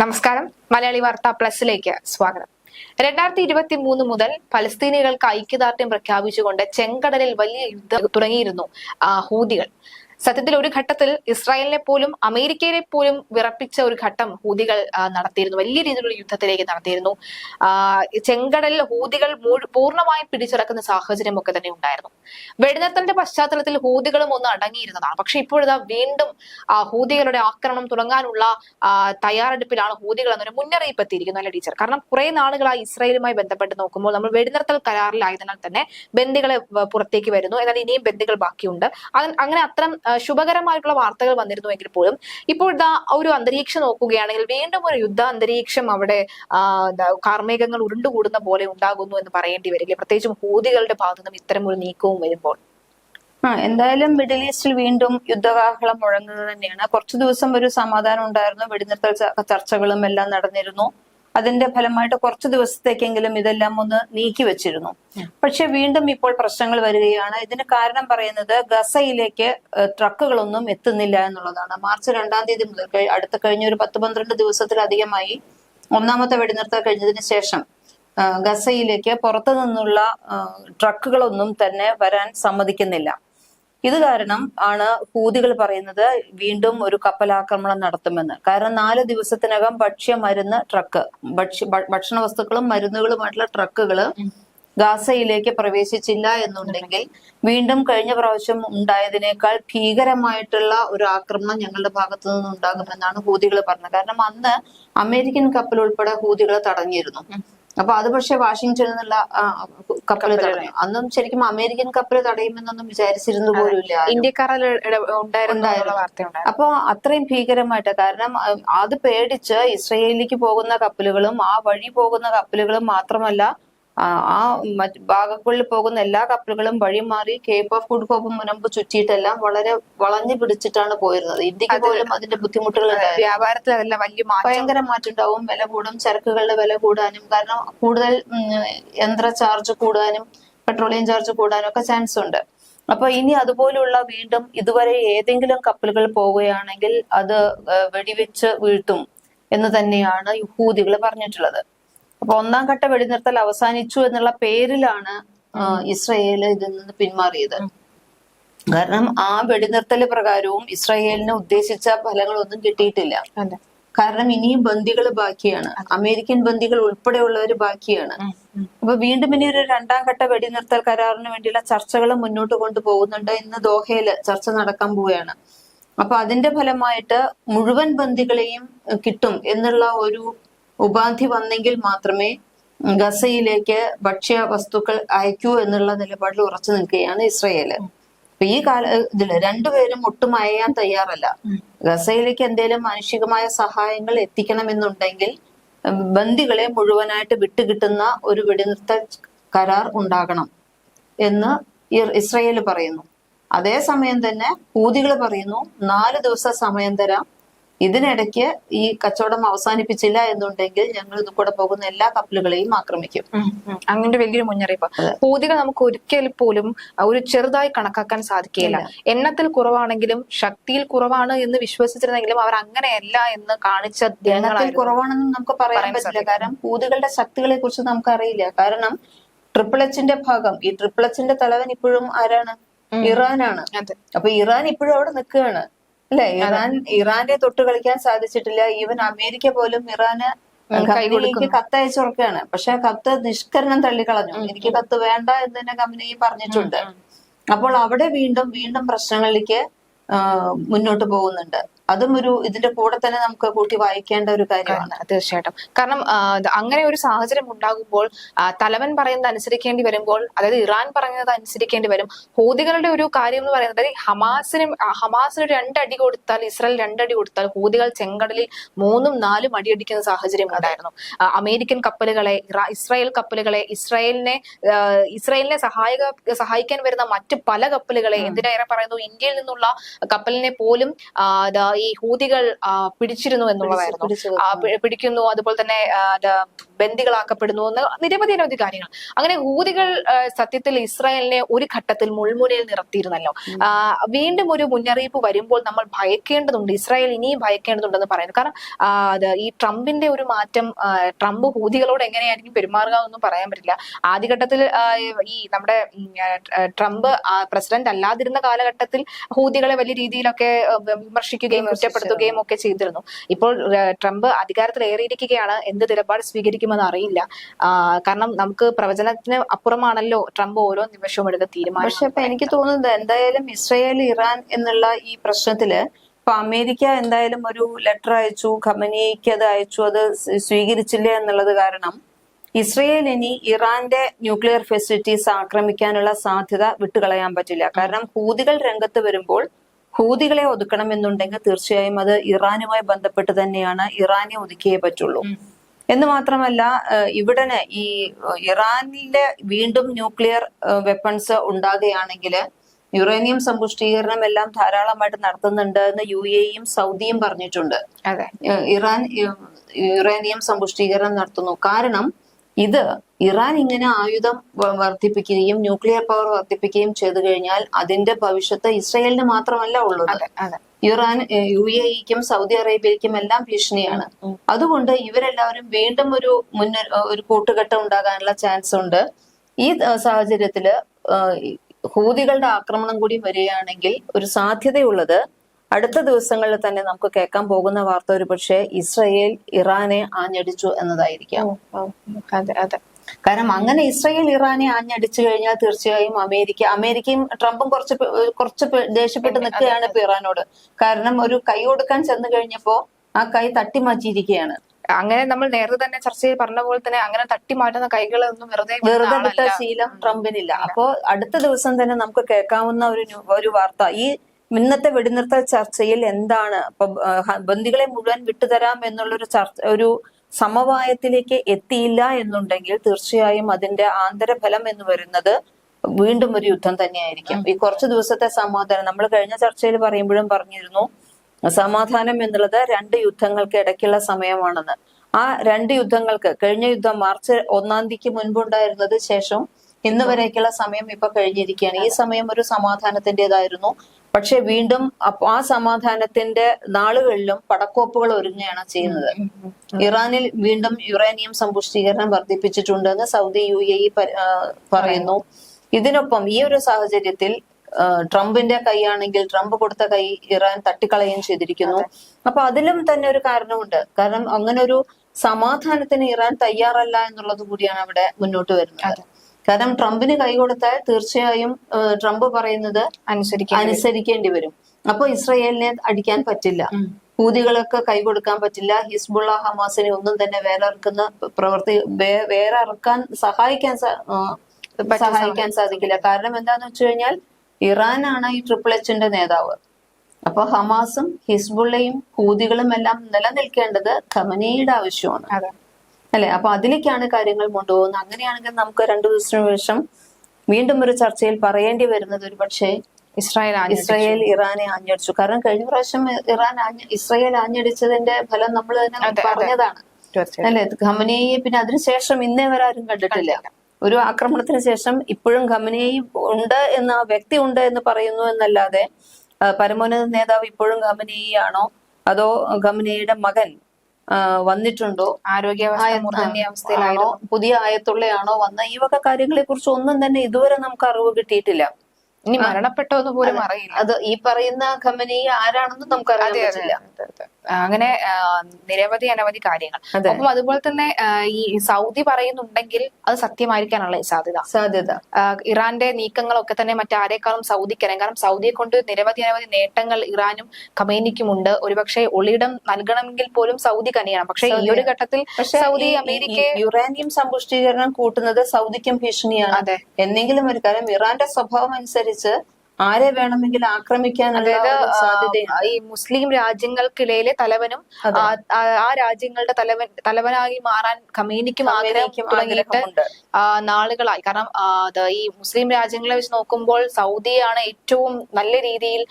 നമസ്കാരം. മലയാളി വാർത്ത പ്ലസിലേക്ക് സ്വാഗതം. രണ്ടായിരത്തി ഇരുപത്തി മൂന്ന് മുതൽ പലസ്തീനികൾക്ക് ഐക്യദാർഢ്യം പ്രഖ്യാപിച്ചുകൊണ്ട് ചെങ്കടലിൽ വലിയ യുദ്ധം തുടങ്ങിയിരുന്നു ഹൂതികൾ. സത്യത്തിൽ ഒരു ഘട്ടത്തിൽ ഇസ്രായേലിനെ പോലും അമേരിക്കയിലെ പോലും വിറപ്പിച്ച ഒരു ഘട്ടം ഹൂതികൾ നടത്തിയിരുന്നു. വലിയ രീതിയിലുള്ള യുദ്ധത്തിലേക്ക് നടത്തിയിരുന്നു. ആ, ചെങ്കടലിൽ ഹൂതികൾ പൂർണമായും പിടിച്ചടക്കുന്ന സാഹചര്യം ഒക്കെ തന്നെ ഉണ്ടായിരുന്നു. വെടിനിർത്തലിന്റെ പശ്ചാത്തലത്തിൽ ഹൂതികളും ഒന്ന് അടങ്ങിയിരുന്നതാണ്. പക്ഷെ ഇപ്പോഴിതാ വീണ്ടും ഹൂതികളുടെ ആക്രമണം തുടങ്ങാനുള്ള തയ്യാറെടുപ്പിലാണ് ഹൂതികൾ എന്നൊരു മുന്നറിയിപ്പ് എത്തിയിരിക്കുന്നു അല്ലെ ടീച്ചർ? കാരണം കുറെ നാളുകളായി ഇസ്രായേലുമായി ബന്ധപ്പെട്ട് നോക്കുമ്പോൾ നമ്മൾ വെടിനിർത്തൽ കരാറിലായതിനാൽ തന്നെ ബന്ദികളെ പുറത്തേക്ക് വരുന്നു. എന്നാൽ ഇനിയും ബന്ദികൾ ബാക്കിയുണ്ട്. അങ്ങനെ അത്തരം ശുഭകരമായിട്ടുള്ള വാർത്തകൾ വന്നിരുന്നുവെങ്കിൽ പോലും ഇപ്പോൾ ഇതാ ഒരു അന്തരീക്ഷം നോക്കുകയാണെങ്കിൽ വീണ്ടും ഒരു യുദ്ധ അന്തരീക്ഷം അവിടെ കാർമേഘങ്ങൾ ഉരുണ്ടുകൂടുന്ന പോലെ ഉണ്ടാകുന്നു എന്ന് പറയേണ്ടി വരില്ലേ? പ്രത്യേകിച്ചും ഹൂതികളുടെ ഭാഗത്തു നിന്നും ഇത്തരം ഒരു നീക്കവും വരുമ്പോൾ. ആ എന്തായാലും മിഡിൽ ഈസ്റ്റിൽ വീണ്ടും യുദ്ധകാഹളം മുഴങ്ങുന്നത് തന്നെയാണ്. കുറച്ചു ദിവസം ഒരു സമാധാനം ഉണ്ടായിരുന്നു. വെടിനിർത്തൽ ചർച്ചകളും എല്ലാം നടന്നിരുന്നു. അതിന്റെ ഫലമായിട്ട് കുറച്ച് ദിവസത്തേക്കെങ്കിലും ഇതെല്ലാം ഒന്ന് നീക്കി വെച്ചിരുന്നു. പക്ഷെ വീണ്ടും ഇപ്പോൾ പ്രശ്നങ്ങൾ വരികയാണ്. ഇതിന് കാരണം പറയുന്നത് ഗസയിലേക്ക് ട്രക്കുകളൊന്നും എത്തുന്നില്ല എന്നുള്ളതാണ്. മാർച്ച് രണ്ടാം തീയതി മുതൽ അടുത്ത കഴിഞ്ഞ ഒരു പത്ത് പന്ത്രണ്ട് ദിവസത്തിലധികമായി ഒന്നാമത്തെ വെടിനിർത്തൽ കഴിഞ്ഞതിന് ശേഷം ഗസയിലേക്ക് പുറത്തു നിന്നുള്ള ട്രക്കുകളൊന്നും തന്നെ വരാൻ സമ്മതിക്കുന്നില്ല. ഇത് കാരണം ആണ് ഹൂതികൾ പറയുന്നത് വീണ്ടും ഒരു കപ്പലാക്രമണം നടത്തുമെന്ന്. കാരണം നാല് ദിവസത്തിനകം ഭക്ഷ്യ മരുന്ന് ട്രക്ക് ഭക്ഷ്യ ഭക്ഷണ വസ്തുക്കളും മരുന്നുകളുമായിട്ടുള്ള ട്രക്കുകൾ ഗാസയിലേക്ക് പ്രവേശിച്ചില്ല എന്നുണ്ടെങ്കിൽ വീണ്ടും കഴിഞ്ഞ പ്രാവശ്യം ഉണ്ടായതിനേക്കാൾ ഭീകരമായിട്ടുള്ള ഒരു ആക്രമണം ഞങ്ങളുടെ ഭാഗത്തു നിന്ന് ഉണ്ടാകുമെന്നാണ് ഹൂതികൾ പറഞ്ഞത്. കാരണം അന്ന് അമേരിക്കൻ കപ്പൽ ഉൾപ്പെടെ ഹൂതികൾ തടഞ്ഞിരുന്നു. അപ്പൊ അത് പക്ഷെ വാഷിങ്ടണിൽ നിന്നുള്ള കപ്പൽ തടഞ്ഞു അന്നും ശരിക്കും അമേരിക്കൻ കപ്പൽ തടയുമെന്നൊന്നും വിചാരിച്ചിരുന്നു പോലുമില്ല. ഇന്ത്യക്കാർ അപ്പൊ അത്രയും ഭീകരമായിട്ട് കാരണം അത് പേടിച്ച് ഇസ്രയേലിലേക്ക് പോകുന്ന കപ്പലുകളും ആ വഴി പോകുന്ന കപ്പലുകളും മാത്രമല്ല ആ മറ്റ് ഭാഗങ്ങളിൽ പോകുന്ന എല്ലാ കപ്പലുകളും വഴി മാറി കേപ്പ് ഓഫ് ഗുഡ് ഹോപ്പ് മുനമ്പ് ചുറ്റിയിട്ടെല്ലാം വളരെ വളഞ്ഞു പിടിച്ചിട്ടാണ് പോയിരുന്നത്. ഇന്ത്യയ്ക്ക് പോലും അതിന്റെ ബുദ്ധിമുട്ടുകൾ വ്യാപാരത്തിൽ അതെല്ലാം വലിയ ഭയങ്കര മാറ്റം ഉണ്ടാവും വില കൂടും. ചരക്കുകളുടെ വില കൂടാനും കാരണം കൂടുതൽ യന്ത്ര ചാർജ് കൂടാനും പെട്രോളിയം ചാർജ് കൂടാനും ഒക്കെ ചാൻസ് ഉണ്ട്. അപ്പൊ ഇനി അതുപോലുള്ള വീണ്ടും ഇതുവരെ ഏതെങ്കിലും കപ്പലുകൾ പോവുകയാണെങ്കിൽ അത് വെടിവെച്ച് വീഴ്ത്തും എന്ന് തന്നെയാണ് യഹൂദികൾ പറഞ്ഞിട്ടുള്ളത്. അപ്പൊ ഒന്നാം ഘട്ട വെടിനിർത്തൽ അവസാനിച്ചു എന്നുള്ള പേരിലാണ് ഇസ്രയേൽ ഇതിൽ നിന്ന് പിന്മാറിയത്. കാരണം ആ വെടിനിർത്തൽ പ്രകാരവും ഇസ്രയേലിന് ഉദ്ദേശിച്ച ഫലങ്ങളൊന്നും കിട്ടിയിട്ടില്ല. കാരണം ഇനിയും ബന്ദികൾ ബാക്കിയാണ്. അമേരിക്കൻ ബന്ദികൾ ഉൾപ്പെടെയുള്ളവർ ബാക്കിയാണ്. അപ്പൊ വീണ്ടും ഇനി ഒരു രണ്ടാം ഘട്ട വെടിനിർത്തൽ കരാറിന് വേണ്ടിയുള്ള ചർച്ചകൾ മുന്നോട്ട് കൊണ്ടുപോകുന്നുണ്ട് ഇന്ന് ദോഹയിൽ ചർച്ച നടക്കാൻ പോവുകയാണ്. അപ്പൊ അതിന്റെ ഫലമായിട്ട് മുഴുവൻ ബന്ദികളെയും കിട്ടും എന്നുള്ള ഒരു ഉപാധി വന്നെങ്കിൽ മാത്രമേ ഗസയിലേക്ക് ഭക്ഷ്യ വസ്തുക്കൾ അയക്കൂ എന്നുള്ള നിലപാടിൽ ഉറച്ചു നിൽക്കുകയാണ് ഇസ്രയേൽ. അപ്പൊ ഈ കാല ഇതിൽ രണ്ടുപേരും ഒട്ടും അയയാൻ തയ്യാറല്ല. ഗസയിലേക്ക് എന്തെങ്കിലും മാനുഷികമായ സഹായങ്ങൾ എത്തിക്കണമെന്നുണ്ടെങ്കിൽ ബന്ദികളെ മുഴുവനായിട്ട് വിട്ടുകിട്ടുന്ന ഒരു വെടിനിർത്ത കരാർ ഉണ്ടാകണം എന്ന് ഇസ്രയേൽ ഇസ്രയേൽ പറയുന്നു. അതേസമയം തന്നെ ഹൂതികൾ പറയുന്നു നാല് ദിവസം സമയം തരാം ഇതിനിടയ്ക്ക് ഈ കച്ചവടം അവസാനിപ്പിച്ചില്ല എന്നുണ്ടെങ്കിൽ ഞങ്ങൾ ഇത് കൂടെ പോകുന്ന എല്ലാ കപ്പലുകളെയും ആക്രമിക്കും. അങ്ങനെ വലിയൊരു മുന്നറിയിപ്പ്. പൂതികൾ നമുക്ക് ഒരിക്കൽ പോലും ഒരു ചെറുതായി കണക്കാക്കാൻ സാധിക്കുകയില്ല. എണ്ണത്തിൽ കുറവാണെങ്കിലും ശക്തിയിൽ കുറവാണ് എന്ന് വിശ്വസിച്ചിരുന്നെങ്കിലും അവർ അങ്ങനെയല്ല എന്ന് കാണിച്ച എണ്ണത്തിൽ കുറവാണെന്ന് നമുക്ക് പറയാൻ പറ്റില്ല. കാരണം പൂതികളുടെ ശക്തികളെ കുറിച്ച് നമുക്ക് അറിയില്ല കാരണം ട്രിപ്പിൾ എച്ചിന്റെ ഭാഗം ഈ ട്രിപ്പിൾ എച്ചിന്റെ തലവൻ ഇപ്പോഴും ആരാണ്? ഇറാനാണ്. അപ്പൊ ഇറാൻ ഇപ്പോഴും അവിടെ നിൽക്കുകയാണ്. അല്ലെ? ഇറാൻ ഇറാനെ തൊട്ട് കളിക്കാൻ സാധിച്ചിട്ടില്ല. ഈവൻ അമേരിക്ക പോലും ഇറാന് കമ്പനിക്ക് കത്തയച്ചുറക്കുകയാണ് പക്ഷെ ആ കത്ത് നിഷ്കരണം തള്ളിക്കളഞ്ഞു. എനിക്ക് കത്ത് വേണ്ട എന്ന് തന്നെ കമ്പനി പറഞ്ഞിട്ടുണ്ട്. അപ്പോൾ അവിടെ വീണ്ടും വീണ്ടും പ്രശ്നങ്ങളിലേക്ക് മുന്നോട്ട് പോകുന്നുണ്ട്. അതും ഒരു ഇതിന്റെ കൂടെ തന്നെ നമുക്ക് കൂട്ടി വായിക്കേണ്ട ഒരു കാര്യമാണ്. തീർച്ചയായിട്ടും. കാരണം അങ്ങനെ ഒരു സാഹചര്യം ഉണ്ടാകുമ്പോൾ തലവൻ പറയുന്നത് അനുസരിക്കേണ്ടി വരുമ്പോൾ അതായത് ഇറാൻ പറയുന്നത് അനുസരിക്കേണ്ടി വരും. ഹൂതികളുടെ ഒരു കാര്യം എന്ന് പറയുന്നത് ഹമാസിന് ഹമാസിന് രണ്ടടി കൊടുത്താൽ ഇസ്രായേൽ രണ്ടടി കൊടുത്താൽ ഹൂതികൾ ചെങ്കടലിൽ മൂന്നും നാലും അടിയടിക്കുന്ന സാഹചര്യം ഉണ്ടായിരുന്നു. അമേരിക്കൻ കപ്പലുകളെ ഇസ്രായേൽ കപ്പലുകളെ ഇസ്രായേലിനെ ഇസ്രായേലിനെ സഹായക സഹായിക്കാൻ വരുന്ന മറ്റ് പല കപ്പലുകളെ എന്തിനേറെ പറയുന്നു ഇന്ത്യയിൽ നിന്നുള്ള കപ്പലിനെ പോലും ഈ ഹൂതികൾ പിടിച്ചിരുന്നു എന്നുള്ളതായിരുന്നു. പിടിക്കുന്നു അതുപോലെ തന്നെ ബന്ദികളാക്കപ്പെടുന്നു എന്ന് നിരവധി അനവധി കാര്യങ്ങൾ. അങ്ങനെ ഹൂതികൾ സത്യത്തിൽ ഇസ്രായേലിനെ ഒരു ഘട്ടത്തിൽ മുൾമുനയിൽ നിർത്തിയിരുന്നല്ലോ. വീണ്ടും ഒരു മുന്നറിയിപ്പ് വരുമ്പോൾ നമ്മൾ ഭയക്കേണ്ടതുണ്ട്. ഇസ്രായേൽ ഇനിയും ഭയക്കേണ്ടതുണ്ടെന്ന് പറയുന്നു. കാരണം ഈ ട്രംപിന്റെ ഒരു മാറ്റം ട്രംപ് ഹൂതികളോട് എങ്ങനെയായിരിക്കും പെരുമാറുക എന്നൊന്നും പറയാൻ പറ്റില്ല. ആദ്യഘട്ടത്തിൽ ഈ നമ്മുടെ ട്രംപ് പ്രസിഡന്റ് അല്ലാതിരുന്ന കാലഘട്ടത്തിൽ ഹൂതികളെ വലിയ രീതിയിലൊക്കെ വിമർശിക്കുകയും കുറ്റപ്പെടുത്തുകയും ഒക്കെ ചെയ്തിരുന്നു. ഇപ്പോൾ ട്രംപ് അധികാരത്തിൽ ഏറിയിരിക്കുകയാണ് എന്ത് നിലപാട് സ്വീകരിക്കുമെന്ന് അറിയില്ല. കാരണം നമുക്ക് പ്രവചനത്തിന് അപ്പുറമാണല്ലോ ട്രംപ് ഓരോ നിമിഷവും എടുത്ത തീരുമാനം. പക്ഷെ അപ്പൊ എനിക്ക് തോന്നുന്നത് എന്തായാലും ഇസ്രയേൽ ഇറാൻ എന്നുള്ള ഈ പ്രശ്നത്തിൽ ഇപ്പൊ അമേരിക്ക എന്തായാലും ഒരു ലെറ്റർ അയച്ചു ഖമനിക്ക് അത് അയച്ചു അത് സ്വീകരിച്ചില്ല എന്നുള്ളത് കാരണം ഇസ്രയേൽ ഇനി ഇറാന്റെ ന്യൂക്ലിയർ ഫെസിലിറ്റീസ് ആക്രമിക്കാനുള്ള സാധ്യത വിട്ടുകളയാൻ പറ്റില്ല. കാരണം ഹൂതികൾ രംഗത്ത് വരുമ്പോൾ ഹൂതികളെ ഒതുക്കണമെന്നുണ്ടെങ്കിൽ തീർച്ചയായും അത് ഇറാനുമായി ബന്ധപ്പെട്ട് തന്നെയാണ് ഇറാനെ ഒതുക്കിയേ പറ്റുള്ളൂ. എന്ന് മാത്രമല്ല ഇവിടന് ഈ ഇറാനിലെ വീണ്ടും ന്യൂക്ലിയർ വെപ്പൺസ് ഉണ്ടാകുകയാണെങ്കിൽ യുറേനിയം സമ്പുഷ്ടീകരണം എല്ലാം ധാരാളമായിട്ട് നടത്തുന്നുണ്ട് എന്ന് യു എയും സൗദിയും പറഞ്ഞിട്ടുണ്ട്. അതെ. ഇറാൻ യുറേനിയം സമ്പുഷ്ടീകരണം നടത്തുന്നു. കാരണം ഇത് ഇറാൻ ഇങ്ങനെ ആയുധം വർദ്ധിപ്പിക്കുകയും ന്യൂക്ലിയർ പവർ വർദ്ധിപ്പിക്കുകയും ചെയ്തു കഴിഞ്ഞാൽ അതിന്റെ ഭവിഷ്യത്ത് ഇസ്രയേലിന് മാത്രമല്ല ഉള്ളത്. ഇറാൻ യു എ ഇക്കും സൗദി അറേബ്യയ്ക്കും എല്ലാം ഭീഷണിയാണ്. അതുകൊണ്ട് ഇവരെല്ലാവരും വീണ്ടും ഒരു മുന്ന ഒരു കൂട്ടുകെട്ട് ഉണ്ടാകാനുള്ള ചാൻസ് ഉണ്ട്. ഈ സാഹചര്യത്തിൽ ഹൂതികളുടെ ആക്രമണം കൂടി വരികയാണെങ്കിൽ ഒരു സാധ്യതയുള്ളത് അടുത്ത ദിവസങ്ങളിൽ തന്നെ നമുക്ക് കേൾക്കാൻ പോകുന്ന വാർത്ത ഒരു പക്ഷേ ഇസ്രയേൽ ഇറാനെ ആഞ്ഞടിച്ചു എന്നതായിരിക്കാം. അതെ അതെ. കാരണം അങ്ങനെ ഇസ്രയേൽ ഇറാനെ ആഞ്ഞടിച്ചു കഴിഞ്ഞാൽ തീർച്ചയായും അമേരിക്ക അമേരിക്കയും ട്രംപും കുറച്ച് കുറച്ച് ദേഷ്യപ്പെട്ട് നിൽക്കുകയാണ് ഇപ്പൊ ഇറാനോട്. കാരണം ഒരു കൈ കൊടുക്കാൻ ചെന്ന് കഴിഞ്ഞപ്പോ ആ കൈ തട്ടി മാറ്റിയിരിക്കുകയാണ് അങ്ങനെ നമ്മൾ നേരത്തെ തന്നെ ചർച്ച ചെയ്ത് പറഞ്ഞ പോലെ തന്നെ അങ്ങനെ തട്ടി മാറ്റുന്ന കൈകളൊന്നും വെറുതെ വെറുതെ വിട്ട ശീലം ട്രംപിനില്ല. അപ്പോ അടുത്ത ദിവസം തന്നെ നമുക്ക് കേൾക്കാവുന്ന ഒരു ഒരു വാർത്ത. ഈ ഇന്നത്തെ വെടിനിർത്തൽ ചർച്ചയിൽ എന്താണ്? ഇപ്പൊ ബന്ദികളെ മുഴുവൻ വിട്ടുതരാം എന്നുള്ളൊരു ചർച്ച ഒരു സമവായത്തിലേക്ക് എത്തിയില്ല എന്നുണ്ടെങ്കിൽ തീർച്ചയായും അതിന്റെ ആന്തരഫലം എന്ന് വരുന്നത് വീണ്ടും ഒരു യുദ്ധം തന്നെയായിരിക്കും. ഈ കുറച്ച് ദിവസത്തെ സമാധാനം നമ്മൾ കഴിഞ്ഞ ചർച്ചയിൽ പറയുമ്പോഴും പറഞ്ഞിരുന്നു സമാധാനം എന്നുള്ളത് രണ്ട് യുദ്ധങ്ങൾക്ക് ഇടയ്ക്കുള്ള സമയമാണെന്ന്. ആ രണ്ട് യുദ്ധങ്ങൾക്ക് കഴിഞ്ഞ യുദ്ധം മാർച്ച് ഒന്നാം തീയതിക്ക് മുൻപുണ്ടായിരുന്നത് ശേഷം ഇന്ന് വരേക്കുള്ള സമയം ഇപ്പൊ കഴിഞ്ഞിരിക്കുകയാണ്. ഈ സമയം ഒരു സമാധാനത്തിന്റേതായിരുന്നു. പക്ഷെ വീണ്ടും ആ സമാധാനത്തിന്റെ നാളുകളിലും പടക്കോപ്പുകൾ ഒരുങ്ങുകയാണ് ചെയ്യുന്നത്. ഇറാനിൽ വീണ്ടും യുറേനിയം സമ്പുഷ്ടീകരണം വർദ്ധിപ്പിച്ചിട്ടുണ്ടെന്ന് സൗദി യു എ ഇ പറയുന്നു. ഇതിനൊപ്പം ഈ ഒരു സാഹചര്യത്തിൽ ട്രംപിന്റെ കൈയാണെങ്കിൽ ട്രംപ് കൊടുത്ത കൈ ഇറാൻ തട്ടിക്കളയുകയും ചെയ്തിരിക്കുന്നു. അപ്പൊ അതിലും തന്നെ ഒരു കാരണമുണ്ട്. കാരണം അങ്ങനെ ഒരു സമാധാനത്തിന് ഇറാൻ തയ്യാറല്ല എന്നുള്ളത് കൂടിയാണ് അവിടെ മുന്നോട്ട് വരുന്നത്. കാരണം ട്രംപിന് കൈ കൊടുത്താൽ തീർച്ചയായും ട്രംപ് പറയുന്നത് അനുസരിക്കേണ്ടി വരും. അപ്പൊ ഇസ്രയേലിനെ അടിക്കാൻ പറ്റില്ല. ഹൂതികളൊക്കെ കൈ കൊടുക്കാൻ പറ്റില്ല. ഹിസ്ബുള്ള ഹമാസിനെ ഒന്നും തന്നെ വേറെ ഇറക്കുന്ന പ്രവർത്തി വേറെ ഇറക്കാൻ സഹായിക്കാൻ സഹായിക്കാൻ സാധിക്കില്ല. കാരണം എന്താന്ന് വെച്ച് കഴിഞ്ഞാൽ ഇറാനാണ് ഈ ട്രിപ്പിൾ എച്ചിന്റെ നേതാവ്. അപ്പൊ ഹമാസും ഹിസ്ബുള്ളയും ഹൂതികളും എല്ലാം നിലനിൽക്കേണ്ടത് ഖമനയുടെ ആവശ്യമാണ്. അല്ലെ? അപ്പൊ അതിലേക്കാണ് കാര്യങ്ങൾ കൊണ്ടുപോകുന്നത്. അങ്ങനെയാണെങ്കിൽ നമുക്ക് രണ്ടു ദിവസത്തിന് ശേഷം വീണ്ടും ഒരു ചർച്ചയിൽ പറയേണ്ടി വരുന്നത് ഒരു പക്ഷേ ഇസ്രായേൽ ഇസ്രായേൽ ഇറാനെ ആഞ്ഞടിച്ചു. കാരണം കഴിഞ്ഞ പ്രാവശ്യം ഇറാൻ ആഞ്ഞ- ഇസ്രായേൽ ആഞ്ഞടിച്ചതിന്റെ ഫലം നമ്മൾ തന്നെ. പറഞ്ഞതാണ്. അല്ലെ? ഖമനയെ പിന്നെ അതിനുശേഷം ഇന്നേ വരെ ആരും കണ്ടിട്ടില്ല. ഒരു ആക്രമണത്തിന് ശേഷം ഇപ്പോഴും ഖമനയെ ഉണ്ട് എന്ന വ്യക്തി ഉണ്ട് എന്ന് പറയുന്നു എന്നല്ലാതെ പരമോന്നത നേതാവ് ഇപ്പോഴും ഖമനയെ ആണോ? അതോ ഖമനയുടെ മകൻ വന്നിട്ടുണ്ടോ? ആരോഗ്യാവസ്ഥ മൂർധന്യ അവസ്ഥയിലായിരുന്നു പുതിയ ആയത്തുള്ളയാണോ വന്ന? ഈ വക കാര്യങ്ങളെ കുറിച്ച് ഒന്നും തന്നെ ഇതുവരെ നമുക്ക് അറിവ് കിട്ടിയിട്ടില്ല. ഇനി മരണപ്പെട്ടോ എന്ന് പോലും അറിയില്ല. അത് ഈ പറയുന്ന കമ്പനി ആരാണെന്ന് നമുക്ക് അറിയാൻ പറ്റില്ല. അങ്ങനെ നിരവധി അനവധി കാര്യങ്ങൾ. അപ്പം അതുപോലെ തന്നെ ഈ സൗദി പറയുന്നുണ്ടെങ്കിൽ അത് സത്യമായിരിക്കാനുള്ള സാധ്യത. സാധ്യത. ഇറാന്റെ നീക്കങ്ങളൊക്കെ തന്നെ മറ്റാരേക്കാളും സൗദിക്കറിയാം കാരണം സൗദിയെ കൊണ്ട് നിരവധി അനവധി നേട്ടങ്ങൾ ഇറാനും ഖമേനിക്കുമുണ്ട്. ഒരുപക്ഷെ ഒളിയിടം നൽകണമെങ്കിൽ പോലും സൗദി കനിയണം. പക്ഷേ ഈ ഒരു ഘട്ടത്തിൽ സൗദി അമേരിക്ക യുറാനിയം യുറേനിയം സമ്പുഷ്ടീകരണം കൂട്ടുന്നത് സൗദിക്കും ഭീഷണിയാണ്. അതെ. എന്തെങ്കിലും ഒരു കാര്യം ഇറാന്റെ സ്വഭാവം അനുസരിച്ച് ആരെ വേണമെങ്കിലും ആക്രമിക്കാൻ അതായത് ഈ മുസ്ലിം രാജ്യങ്ങൾക്കിടയിലെ തലവനും ആ, രാജ്യങ്ങളുടെ തലവൻ തലവനായി മാറാൻ കമ്മ്യൂണിക്കും ആഗ്രഹിക്കും തുടങ്ങിയിട്ട്. നാളുകളായി. കാരണം ഈ മുസ്ലിം രാജ്യങ്ങളെ വെച്ച് നോക്കുമ്പോൾ സൗദിയാണ് ഏറ്റവും നല്ല രീതിയിൽ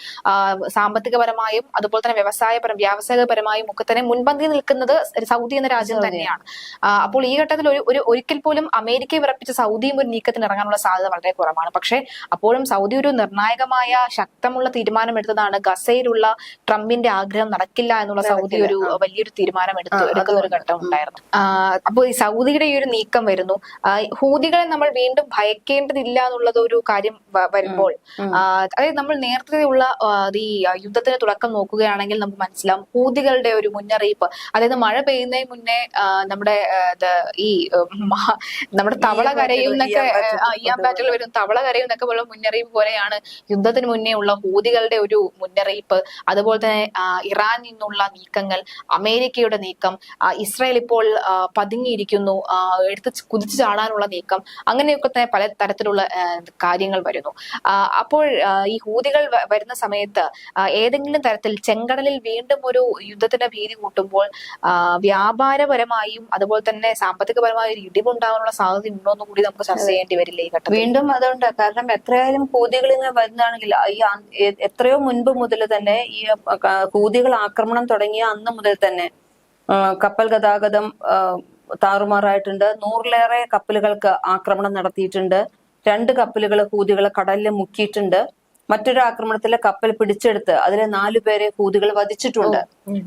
സാമ്പത്തികപരമായും അതുപോലെ തന്നെ വ്യവസായപരം വ്യാവസായികപരമായും ഒക്കെ തന്നെ മുൻപന്തി നിൽക്കുന്നത് സൗദി എന്ന രാജ്യം തന്നെയാണ്. അപ്പോൾ ഈ ഘട്ടത്തിൽ ഒരു ഒരു ഒരിക്കൽ പോലും അമേരിക്കയെ വിറപ്പിച്ച സൗദിയും ഒരു നീക്കത്തിന് ഇറങ്ങാനുള്ള സാധ്യത വളരെ കുറവാണ്. പക്ഷേ അപ്പോഴും സൗദി ഒരു നിർണായകമായ ശക്തമുള്ള തീരുമാനം എടുത്തതാണ് ഗസയിലുള്ള ട്രംപിന്റെ ആഗ്രഹം നടക്കില്ല എന്നുള്ള സൗദി ഒരു വലിയൊരു തീരുമാനം എടുത്തു എടുക്കുന്ന ഒരു ഘട്ടം ഉണ്ടായിരുന്നു. അപ്പോൾ ഈ സൗദിയുടെ ഈ ഒരു നീക്കം വരുന്നു. ഹൂതികളെ നമ്മൾ വീണ്ടും ഭയക്കേണ്ടതില്ല എന്നുള്ളത് ഒരു കാര്യം വരുമ്പോൾ അതായത് നമ്മൾ നേരത്തെ ഉള്ള ഈ യുദ്ധത്തിന് തുടക്കം നോക്കുകയാണെങ്കിൽ നമുക്ക് മനസ്സിലാവും ഹൂതികളുടെ ഒരു മുന്നറിയിപ്പ്. അതായത് മഴ പെയ്യുന്നതിന് മുന്നേ നമ്മുടെ ഈ നമ്മുടെ തവള കരയുന്നൊക്കെ ഇയാൻ ബാറ്റുകൾ വരും തവള കരയുന്നൊക്കെ ഉള്ള മുന്നറിയിപ്പ് പോലെയാണ് യുദ്ധത്തിന് മുന്നേ ഉള്ള ഹൂതികളുടെ ഒരു മുന്നറിയിപ്പ് അതുപോലെ തന്നെ ഇറാൻ ഇറാനിൽ നിന്നുള്ള നീക്കങ്ങൾ അമേരിക്കയുടെ നീക്കം ഇസ്രായേൽ ഇപ്പോൾ പതുങ്ങിയിരിക്കുന്നു എടുത്ത് കുതിച്ചു ചാടാനുള്ള നീക്കം അങ്ങനെയൊക്കെ തന്നെ പല തരത്തിലുള്ള കാര്യങ്ങൾ വരുന്നു. അപ്പോൾ ഈ ഹൂതികൾ വരുന്ന സമയത്ത് ഏതെങ്കിലും തരത്തിൽ ചെങ്കടലിൽ വീണ്ടും ഒരു യുദ്ധത്തിന്റെ ഭീതി കൂട്ടുമ്പോൾ വ്യാപാരപരമായും അതുപോലെ തന്നെ സാമ്പത്തികപരമായ ഒരു ഇടിവുണ്ടാകാനുള്ള സാധ്യത ഉണ്ടോ എന്ന് കൂടി നമുക്ക് ചർച്ച ചെയ്യേണ്ടി വരില്ല ഈ ഘട്ടം വീണ്ടും അതുകൊണ്ട് കാരണം എത്രയായാലും ഹൂതികൾ ഇങ്ങനെ വരുന്നതാണെങ്കിൽ ഈ എത്രയോ മുൻപ് മുതൽ തന്നെ ഈ കൂതികൾ ആക്രമണം തുടങ്ങിയ അന്ന് മുതൽ തന്നെ കപ്പൽ ഗതാഗതം താറുമാറായിട്ടുണ്ട്. നൂറിലേറെ കപ്പലുകൾക്ക് ആക്രമണം നടത്തിയിട്ടുണ്ട്. രണ്ട് കപ്പലുകൾ കൂതികൾ കടലിൽ മുക്കിയിട്ടുണ്ട്. മറ്റൊരു ആക്രമണത്തിലെ കപ്പൽ പിടിച്ചെടുത്ത് അതിലെ നാലു പേരെ കൂതികൾ വധിച്ചിട്ടുണ്ട്.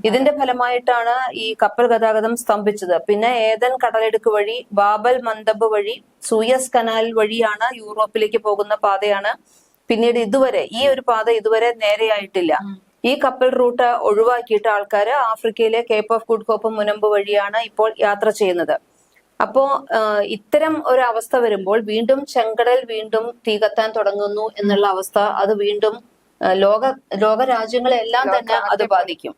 ഇതിന്റെ ഫലമായിട്ടാണ് ഈ കപ്പൽ ഗതാഗതം സ്തംഭിച്ചത്. പിന്നെ ഏതൻ കടലെടുക്ക് വഴി ബാബൽ മന്ദബ് വഴി സൂയസ് കനാൽ വഴിയാണ് യൂറോപ്പിലേക്ക് പോകുന്ന പാതയാണ് പിന്നീട് ഇതുവരെ ഈ ഒരു പാത ഇതുവരെ നേരെയായിട്ടില്ല. ഈ കപ്പൽ റൂട്ട് ഒഴിവാക്കിയിട്ട് ആൾക്കാർ ആഫ്രിക്കയിലെ കേപ്പ് ഓഫ് ഗുഡ് ഹോപ്പ് മുനമ്പ് വഴിയാണ് ഇപ്പോൾ യാത്ര ചെയ്യുന്നത്. അപ്പോ ഇത്തരം ഒരു അവസ്ഥ വരുമ്പോൾ വീണ്ടും ചെങ്കടൽ വീണ്ടും തീ കത്താൻ തുടങ്ങുന്നു എന്നുള്ള അവസ്ഥ അത് വീണ്ടും ലോക ലോക രാജ്യങ്ങളെല്ലാം തന്നെ അത് ബാധിക്കും.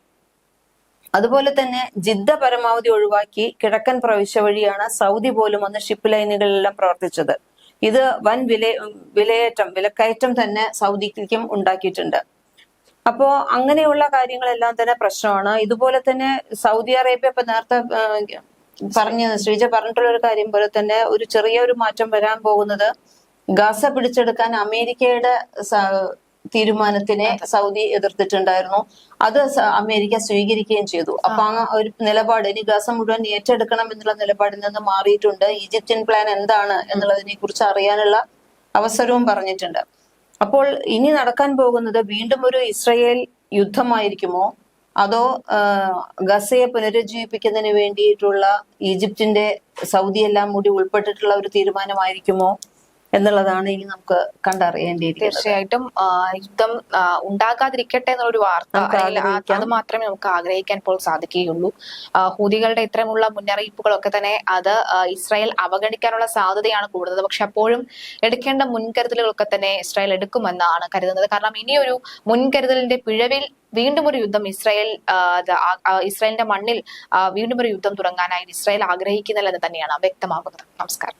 അതുപോലെ തന്നെ ജിദ്ദ പരമാവധി ഒഴിവാക്കി കിഴക്കൻ പ്രവിശ്യ വഴിയാണ് സൗദി പോലും ഒന്ന് ഷിപ്പ് ലൈനുകളിലെല്ലാം പ്രവർത്തിച്ചത്. ഇത് വൻ വില വിലയേറ്റം വിലക്കയറ്റം തന്നെ സൗദിക്കും ഉണ്ടാക്കിയിട്ടുണ്ട്. അപ്പോ അങ്ങനെയുള്ള കാര്യങ്ങളെല്ലാം തന്നെ പ്രശ്നമാണ്. ഇതുപോലെ തന്നെ സൗദി അറേബ്യ ഇപ്പൊ നേരത്തെ പറഞ്ഞ ശ്രീജ പറഞ്ഞിട്ടുള്ള ഒരു കാര്യം പോലെ തന്നെ ഒരു ചെറിയൊരു മാറ്റം വരാൻ പോകുന്നത് ഗാസ പിടിച്ചെടുക്കാൻ അമേരിക്കയുടെ തീരുമാനത്തിനെ സൗദി എതിർത്തിട്ടുണ്ടായിരുന്നു. അത് അമേരിക്ക സ്വീകരിക്കുകയും ചെയ്തു. അപ്പൊ ആ ഒരു നിലപാട് ഇനി ഗാസ മുഴുവൻ ഏറ്റെടുക്കണം എന്നുള്ള നിലപാടിൽ നിന്ന് മാറിയിട്ടുണ്ട്. ഈജിപ്ഷ്യൻ പ്ലാൻ എന്താണ് എന്നുള്ളതിനെ കുറിച്ച് അറിയാനുള്ള അവസരവും പറഞ്ഞിട്ടുണ്ട്. അപ്പോൾ ഇനി നടക്കാൻ പോകുന്നത് വീണ്ടും ഒരു ഇസ്രയേൽ യുദ്ധമായിരിക്കുമോ? അതോ ഗസയെ പുനരുജ്ജീവിപ്പിക്കുന്നതിന് വേണ്ടിയിട്ടുള്ള ഈജിപ്തിന്റെ സൗദി എല്ലാം കൂടി ഉൾപ്പെട്ടിട്ടുള്ള ഒരു തീരുമാനമായിരിക്കുമോ? എന്നുള്ളതാണ് ഇനി നമുക്ക് കണ്ടറിയേണ്ടിയിരിക്കുന്നത്. തീർച്ചയായിട്ടും യുദ്ധം ഉണ്ടാകാതിരിക്കട്ടെ എന്നുള്ളൊരു വാർത്ത. അത് മാത്രമേ നമുക്ക് ആഗ്രഹിക്കാൻ ഇപ്പോൾ സാധിക്കുകയുള്ളൂ. ഹൂതികളുടെ ഇത്തരമുള്ള മുന്നറിയിപ്പുകളൊക്കെ തന്നെ അത് ഇസ്രായേൽ അവഗണിക്കാനുള്ള സാധ്യതയാണ് കൂടുതൽ പക്ഷെ അപ്പോഴും എടുക്കേണ്ട മുൻകരുതലുകളൊക്കെ തന്നെ ഇസ്രായേൽ എടുക്കുമെന്നാണ് കരുതുന്നത്. കാരണം ഇനിയൊരു മുൻകരുതലിന്റെ പിഴവിൽ വീണ്ടും ഒരു യുദ്ധം ഇസ്രായേൽ ഇസ്രായേലിന്റെ മണ്ണിൽ വീണ്ടും ഒരു യുദ്ധം തുടങ്ങാനായി ഇസ്രായേൽ ആഗ്രഹിക്കുന്നില്ലെന്ന് തന്നെയാണ് വ്യക്തമാകുന്നത്. നമസ്കാരം.